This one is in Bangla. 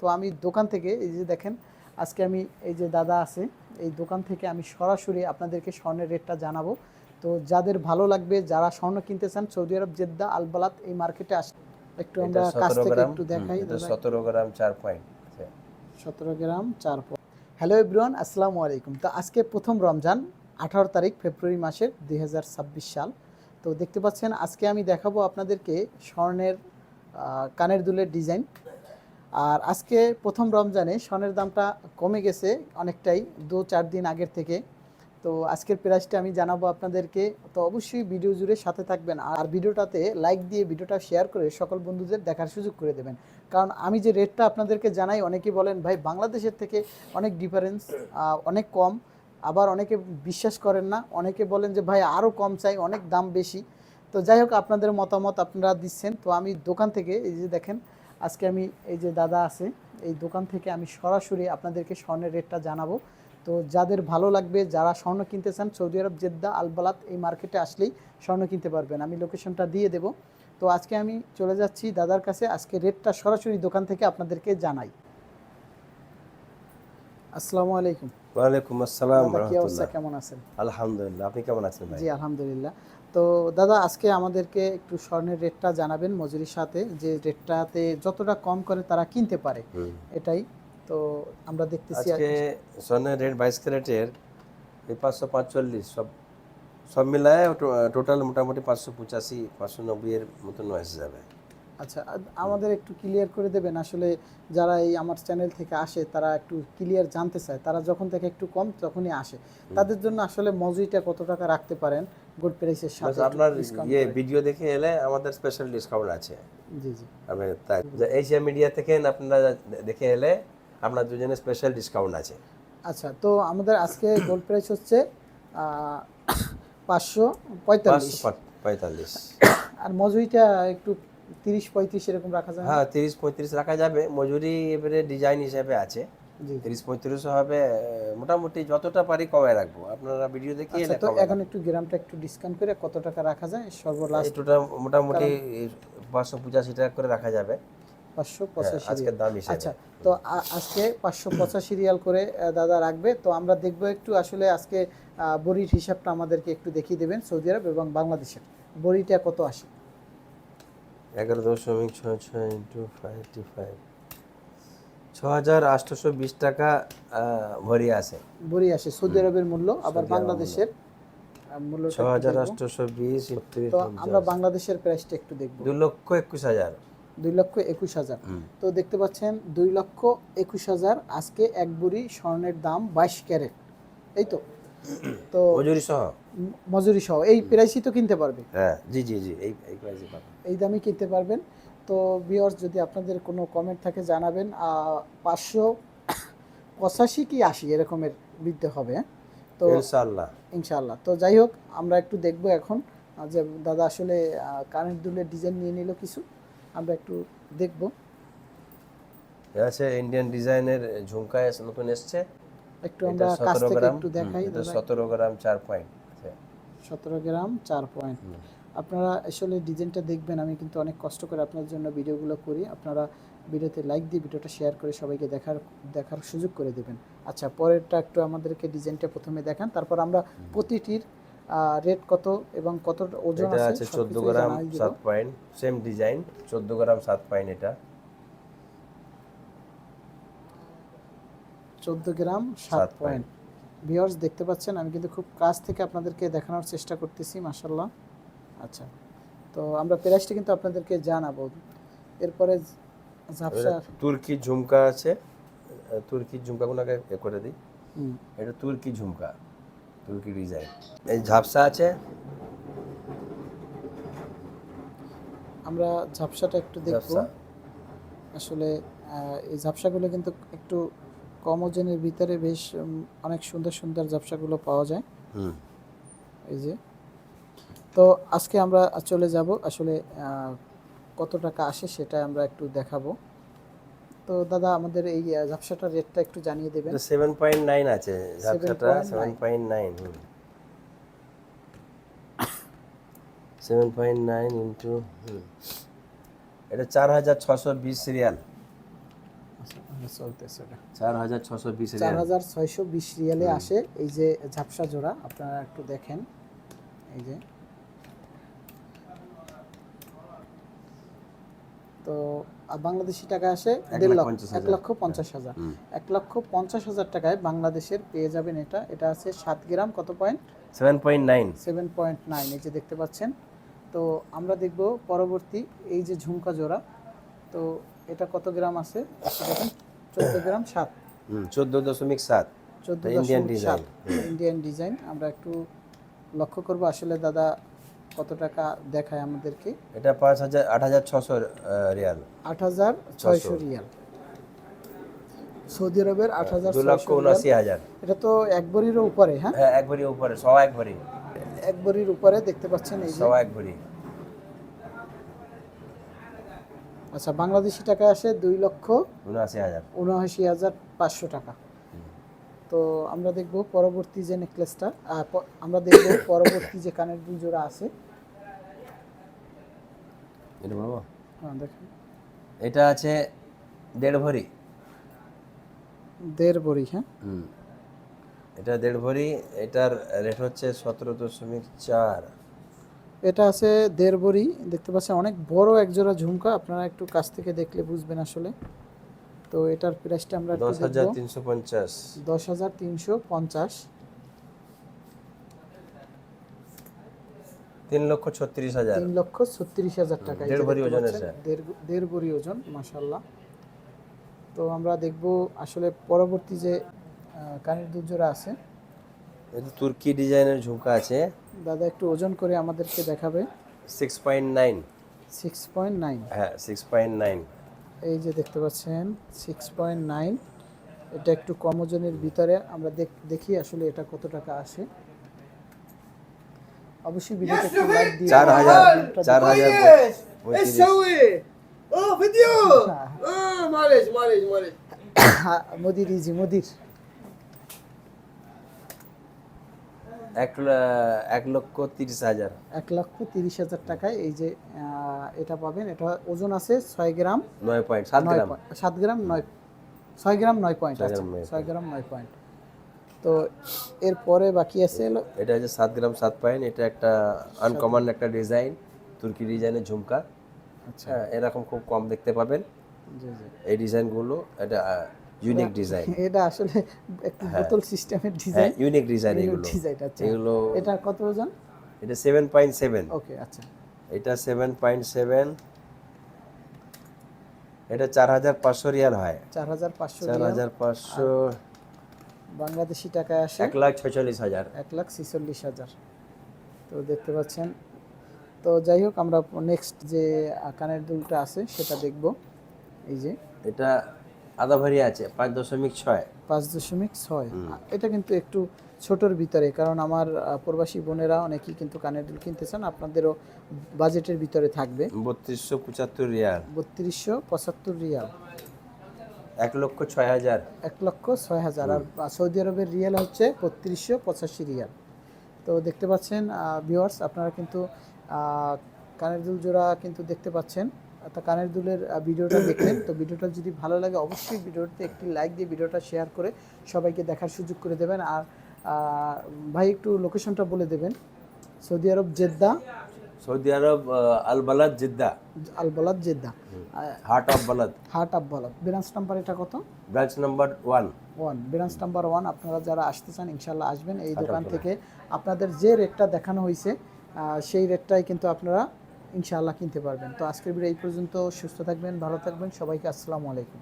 তো আমি দোকান থেকে এই যে দেখেন আজকে আমি এই যে দাদা আছে এই দোকান থেকে আমি সরাসরি আপনাদেরকে স্বর্ণের রেটটা জানাব। তো যাদের ভালো লাগবে যারা স্বর্ণ কিনতে চান সৌদি আরব জেদ্দা আলবালাত এই মার্কেটে আস একটু আমরা কাছ থেকে একটু দেখাই সতেরো গ্রাম চার পয়েন্ট সতেরো গ্রাম চার হ্যালো এভরিওয়ান আসসালামু আলাইকুম। তো আজকে প্রথম রমজান আঠারো তারিখ ফেব্রুয়ারি মাসের দুই হাজার ছাব্বিশ সাল। তো দেখতে পাচ্ছেন আজকে আমি দেখাবো আপনাদেরকে স্বর্ণের কানের দুলের ডিজাইন। আর আজকে প্রথম রমজানে স্বর্ণের দামটা কমে গেছে অনেকটাই, দু চার দিন আগের থেকে। তো আজকের প্রাইসটা আমি জানাব আপনাদেরকে। তো অবশ্যই ভিডিও জুড়ে সাথে থাকবেন আর ভিডিওটাতে লাইক দিয়ে ভিডিওটা শেয়ার করে সকল বন্ধুদের দেখার সুযোগ করে দেবেন। কারণ আমি যে রেটটা আপনাদেরকে জানাই, অনেকেই বলেন, ভাই, বাংলাদেশের থেকে অনেক ডিফারেন্স অনেক কম। আবার অনেকে বিশ্বাস করেন না, অনেকে বলেন যে, ভাই আরও কম চাই, অনেক দাম বেশি। তো যাই হোক, আপনাদের মতামত আপনারা দিচ্ছেন। তো আমি দোকান থেকে এই যে দেখেন আজকে আমি এই যে দাদা আছে এই দোকান থেকে আমি সরাসরি আপনাদেরকে স্বর্ণের রেটটা জানাব। তো যাদের ভালো লাগবে যারা স্বর্ণ কিনতে চান সৌদি আরব জেদ্দা আলবালাত এই মার্কেটে আসলেই স্বর্ণ কিনতে পারবেন। আমি লোকেশনটা দিয়ে দেব। তো আজকে আমি চলে যাচ্ছি দাদার কাছে। আজকে রেটটা সরাসরি দোকান থেকে আপনাদেরকে জানাই। আসসালামু আলাইকুম। ওয়ালাইকুম আসসালাম কি অবস্থা? কেমন আছেন? আলহামদুলিল্লাহ আপনি কেমন আছেন ভাই? জি আলহামদুলিল্লাহ। তো দাদা আজকে আমাদেরকে একটু স্বর্ণের রেটটা জানাবেন মজুরির সাথে যে রেটটাতে যতটা কম করে তারা কিনতে পারে। এটাই। তো আমরা দেখতেছি আজকে স্বর্ণের রেট বাইশ ক্যারেটের এই পাঁচশো পাঁচচল্লিশ সব সব মিলায় টোটাল মোটামুটি পাঁচশো পঁচাশি পাঁচশো নব্বই এর মতন এসে যাবে। আচ্ছা আমাদের একটু ক্লিয়ার করে দেবেন। আসলে যারা এই আমার চ্যানেল থেকে আসে তারা একটু ক্লিয়ার জানতে চায়। তারা যখন থেকে একটু কম তখনই আসে। তাদের জন্য আসলে মজুরিটা কত টাকা রাখতে পারেন? গুড প্রাইসের সাথে আপনার ইয়ে ভিডিও দেখে এলে আমাদের স্পেশাল ডিসকাউন্ট আছে। জি জি। তাই এশিয়া মিডিয়া থেকে আপনারা দেখে এলে আপনার দুজনে স্পেশাল ডিসকাউন্ট আছে। আচ্ছা তো আমাদের আজকে গোল্ড প্রাইস হচ্ছে পাঁচশো পঁয়তাল্লিশ। পঁয়তাল্লিশ। আর মজুরিটা একটু তিরিশ পঁয়ত্রিশ এরকম রাখা না? হ্যাঁ তিরিশ পঁয়ত্রিশ রাখা যাবে। মজুরি এবারে ডিজাইন হিসেবে আছে। তিরিশ পঁয়ত্রিশও হবে মোটামুটি যতটা পারি কমে রাখব। আপনারা ভিডিও দেখে আচ্ছা তো এখন একটু গ্রামটা একটু ডিসকাউন্ট করে কত টাকা রাখা যায়? সর্বলাস্ট এইটুটা মোটামুটি পাঁচশো পঁচাশি টাকা করে রাখা যাবে। পাঁচশো হ্যাঁ, পঁচাশি আজকের দাম আচ্ছা তো আজকে পাঁচশো পঁচাশি রিয়াল করে দাদা রাখবে। তো আমরা দেখব একটু আসলে আজকে বড়ির হিসাবটা আমাদেরকে একটু দেখিয়ে দেবেন সৌদি আরব এবং বাংলাদেশের। বড়িটা কত আসে? এগারো দশমিক ছয় ছয় ইন্টু ফাইভটি ফাইভ। ছ হাজার আটশোশো বিশ টাকা ভরি আছে বড়ি আসে। সৌদি আরবের মূল্য আবার বাংলাদেশের মূল্য ছ হাজার আটশোশো বিশ তো আমরা বাংলাদেশের প্রাইসটা একটু দেখব। দু লক্ষ একুশ হাজার। দুই লক্ষ একুশ হাজার। তো দেখতে পাচ্ছেন দুই লক্ষ একুশ হাজার আজকে এক বুড়ি স্বর্ণের দাম বাইশ ক্যারেট। এই তো। তো মজুরি সহ? মজুরি সহ এই প্রাইসই তো কিনতে পারবে। হ্যাঁ জি জি জি এই এই প্রাইসে পাবেন এই দামে কিনতে পারবেন। তো ভিওর্স যদি আপনাদের কোনো কমেন্ট থাকে জানাবেন। পাঁচশো পঁচাশি কি আশি এরকমের বিদ্যে হবে হ্যাঁ? তো ইনশাআল্লাহ। ইনশাআল্লাহ। তো যাই হোক আমরা একটু দেখব এখন যে দাদা আসলে কারেন্ট দুলের ডিজাইন নিয়ে নিল কিছু। আমরা একটু দেখব। আছে ইন্ডিয়ান ডিজাইনের ঝুমকা এস- নতুন এসছে। একটু আমরা কাছ থেকে একটু দেখাই এটা সতেরো গ্রাম চার পয়েন্ট সতেরো গ্রাম চার পয়েন্ট আপনারা আসলে ডিজাইনটা দেখবেন আমি কিন্তু অনেক কষ্ট করে আপনার জন্য ভিডিওগুলো করি। আপনারা ভিডিওতে লাইক দিয়ে ভিডিওটা শেয়ার করে সবাইকে দেখার দেখার সুযোগ করে দেবেন। আচ্ছা পরেরটা একটু আমাদেরকে ডিজাইনটা প্রথমে দেখান। তারপর আমরা প্রতিটির রেট কত এবং কত ওজন আছে আছে চোদ্দ সবকিছুই গ্রাম জানাই দিব। সাত পয়েন্ট সেম ডিজাইন চোদ্দ গ্রাম সাত পয়েন্ট এটা। চোদ্দ গ্রাম সাত সাত পয়েন্ট ভিওর্স দেখতে পাচ্ছেন আমি কিন্তু খুব কাছ থেকে আপনাদেরকে দেখানোর চেষ্টা করতেছি মাসাল্লাহ আচ্ছা তো আমরা প্রাইসটা কিন্তু আপনাদেরকে জানাব। এরপরে ঝাপসা তুর্কি ঝুমকা আছে। তুর্কি ঝুমকাগুলোকে এ করে দিই। এটা তুর্কি ঝুমকা তুর্কি ডিজাইন। এই ঝাপসা আছে। আমরা ঝাপসাটা একটু দেখব। আসলে এই ঝাপসাগুলো কিন্তু একটু কম ওজনের ভিতরে বেশ অনেক সুন্দর সুন্দর ঝাপসাগুলো পাওয়া যায়। হুম। এই যে। তো আজকে আমরা চলে যাব আসলে কত টাকা আসে সেটা আমরা একটু দেখাবো। তো দাদা আমাদের এই ঝাপসাটার রেটটা একটু জানিয়ে দেবেন। এটা সেভেন পয়েন্ট নাইন আছে ঝাপসাটা 7.9 seven point nine seven point nine into এটা চার হাজার ছশো বিশ সিরিয়াল চলতেছে চার হাজার ছশো বিশ চার হাজার ছয়শো বিশ রিয়ালে আসে এই যে ঝাপসা জোড়া আপনারা একটু দেখেন। এই যে। তো বাংলাদেশি টাকা আসে দেড় লক্ষ এক। লক্ষ পঞ্চাশ হাজার। এক লক্ষ পঞ্চাশ হাজার টাকায় বাংলাদেশের পেয়ে যাবেন এটা। এটা আছে সাত গ্রাম কত point seven point nine. Seven point nine এই যে দেখতে পাচ্ছেন। তো আমরা দেখব পরবর্তী এই যে ঝুমকা জোড়া। তো এটা কত গ্রাম আছে? দেখেন। চোদ্দ গ্রাম সাত। চোদ্দ দশমিক সাত। চোদ্দ design, সাত। ইন্ডিয়ান ডিজাইন আমরা একটু লক্ষ্য করব আসলে দাদা কত টাকা দেখায় আমাদেরকে। এটা পাঁচ হাজার আট হাজার ছশো রিয়াল। আট হাজার ছয়শো রিয়াল। সৌদি আরবের আট হাজার দু লক্ষ উনাশি হাজার। এটা তো এক ভরিরও উপরে হ্যাঁ? হ্যাঁ এক ভরি উপরে সব এক ভরি। এক ভরির উপরে দেখতে পাচ্ছেন এই যে। সব এক ভরি। আচ্ছা বাংলাদেশি টাকা আসে দুই লক্ষ উনআশি হাজার। উনআশি হাজার পাঁচশো টাকা। তো আমরা দেখব পরবর্তী যে নেকলেসটা আমরা দেখব পরবর্তী যে কানের দুল জোড়া আছে। এটা বলব? হ্যাঁ দেখেন। এটা আছে দেড় ভরি। দেড় ভরি হ্যাঁ? এটা দেড় ভরি এটার রেট হচ্ছে সতেরো দশমিক চার। এটা আছে দেড় বড়ি দেখতে পাচ্ছেন অনেক বড় এক জোড়া ঝুমকা আপনারা একটু কাছ থেকে দেখলে বুঝবেন আসলে। তো এটার প্রাইসটা আমরা দশ হাজার তিনশো পঞ্চাশ। দশ হাজার তিনশো পঞ্চাশ। তিন লক্ষ ছত্রিশ হাজার। তিন লক্ষ ছত্রিশ হাজার টাকা দেড় ভরি স্যার। দেড় ভরি ওজন মাসাল্লাহ তো আমরা দেখব আসলে পরবর্তী যে কানের দুল জোড়া আছে। এটা তুর্কি ডিজাইনের ঝুমকা আছে। দাদা একটু ওজন করে আমাদেরকে দেখাবে। Six point nine six point nine হ্যাঁ সিক্স পয়েন্ট নাইন এই যে দেখতে পাচ্ছেন সিক্স পয়েন্ট নাইন এটা একটু কম ওজনের ভিতরে আমরা দেখি আসলে এটা কত টাকা আসে। অবশ্যই ভিডিওতে একটু লাইক দিয়ে 4000 4000 চার হাজার ও ভিডিও ও মারেজ মারেজ মারেজ মোদির ইজি মোদির। এক এক লক্ষ তিরিশ হাজার। এক লক্ষ তিরিশ হাজার টাকায় এই যে এটা পাবেন। এটা ওজন আছে ছয় গ্রাম। নয় পয়েন্ট সাত গ্রাম। সাত গ্রাম নয় ছয় গ্রাম নয় পয়েন্ট ছয় আছে। গ্রাম নয় ছয় গ্রাম নয় পয়েন্ট। তো এরপরে বাকি আছে এটা হচ্ছে সাত গ্রাম সাত পয়েন্ট। এটা একটা আনকমন একটা ডিজাইন তুর্কি ডিজাইনের ঝুমকা। আচ্ছা। হ্যাঁ এরকম খুব কম দেখতে পাবেন। এই ডিজাইনগুলো এটা ইউনিক ডিজাইন এটা আসলে একটু বোতল সিস্টেমের হ্যাঁ ডিজাইন ইউনিক ডিজাইন এগুলো। ডিজাইন আচ্ছা। এগুলো এটা কত ওজন? এটা সেভেন পয়েন্ট সেভেন ওকে আচ্ছা। এটা সেভেন পয়েন্ট সেভেন এটা চার হাজার পাঁচশো রিয়াল হয়। চার হাজার পাঁচশো চার হাজার পাঁচশো। বাংলাদেশি টাকায় আসে এক লাখ ছয়চল্লিশ হাজার। এক লাখ ছিচল্লিশ হাজার। তো দেখতে পাচ্ছেন। তো যাই হোক আমরা নেক্সট যে কানের দুলটা আছে সেটা দেখব। এই যে। এটা আধা ভারি আছে পাঁচ দশমিক ছয়। পাঁচ দশমিক ছয়। এটা কিন্তু একটু ছোটোর ভিতরে কারণ আমার প্রবাসী বোনেরা অনেকেই কিন্তু কানের দুল কিনতে চান আপনাদেরও বাজেটের ভিতরে থাকবে। বত্রিশশো পঁচাত্তর রিয়াল। বত্রিশশো পঁচাত্তর রিয়াল। এক লক্ষ ছয় হাজার। এক লক্ষ ছয় হাজার। আর সৌদি আরবের রিয়াল হচ্ছে বত্রিশশো পঁচাশি রিয়াল। তো দেখতে পাচ্ছেন ভিউয়ার্স আপনারা কিন্তু কানের দুল জোড়া কিন্তু দেখতে পাচ্ছেন। তা কানের দুলের ভিডিওটা দেখলেন। তো ভিডিওটা যদি ভালো লাগে অবশ্যই ভিডিওতে একটি লাইক দিয়ে ভিডিওটা শেয়ার করে সবাইকে দেখার সুযোগ করে দেবেন। আর ভাই একটু লোকেশনটা বলে দেবেন। Saudi Arab Jeddah? Saudi Arab ah, Al Balad Jeddah. Al Balad Jeddah heart of Balad heart of Balad branch number এটা কত? Branch number one one branch number one আপনারা যারা আসতে চান ইনশাল্লাহ আসবেন। এই দোকান থেকে আপনাদের যে রেটটা দেখানো হয়েছে সেই রেটটাই কিন্তু আপনারা ইনশাআল্লাহ কিনতে পারবেন। তো আজকের ভিডিও এই পর্যন্ত। সুস্থ থাকবেন, ভালো থাকবেন। সবাইকে আসসালামু আলাইকুম।